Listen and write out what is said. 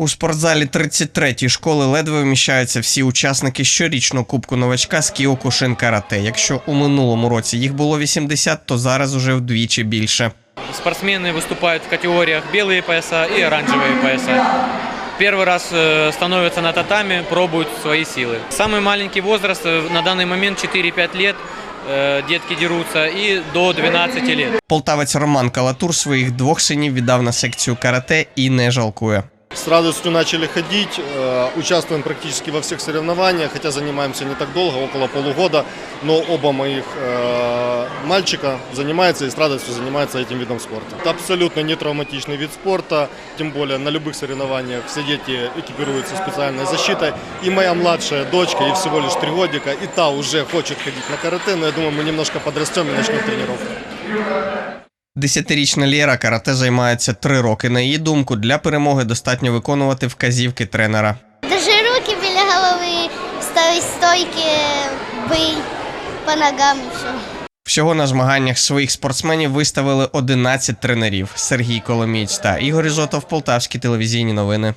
У спортзалі 33-ї школи ледве вміщаються всі учасники щорічного кубку новачка з Кіокушин карате. Якщо у минулому році їх було 80, то зараз уже вдвічі більше. Спортсмены выступают в категориях белые пояса и оранжевые пояса. Первый раз э, становятся на татами, пробуют свои силы. Самый маленький возраст э, на данный момент 4-5 лет. э, Детки дерутся и до 12 лет. Полтавець Роман Калатур своїх двох синів віддав на секцію карате і не жалкує. С радостью начали ходить, э, участвуем практически во всех соревнованиях, хотя занимаемся не так долго, около полугода, но оба моих э, мальчика занимаются и с радостью занимаются этим видом спорта. Это абсолютно не травматичный вид спорта, тем более на любых соревнованиях все дети экипируются специальной защитой. И моя младшая дочка, ей всего лишь три годика, и та уже хочет ходить на карате, но я думаю, мы немножко подрастем и начнем тренировку. Десятирічна Лєра карате займається три роки. На її думку, для перемоги достатньо виконувати вказівки тренера. Держи руки біля голови, ставить стойки, бий по ногам все. Всього на змаганнях своїх спортсменів виставили 11 тренерів: Сергій Коломієць та Ігор Ізотов, Полтавські телевізійні новини.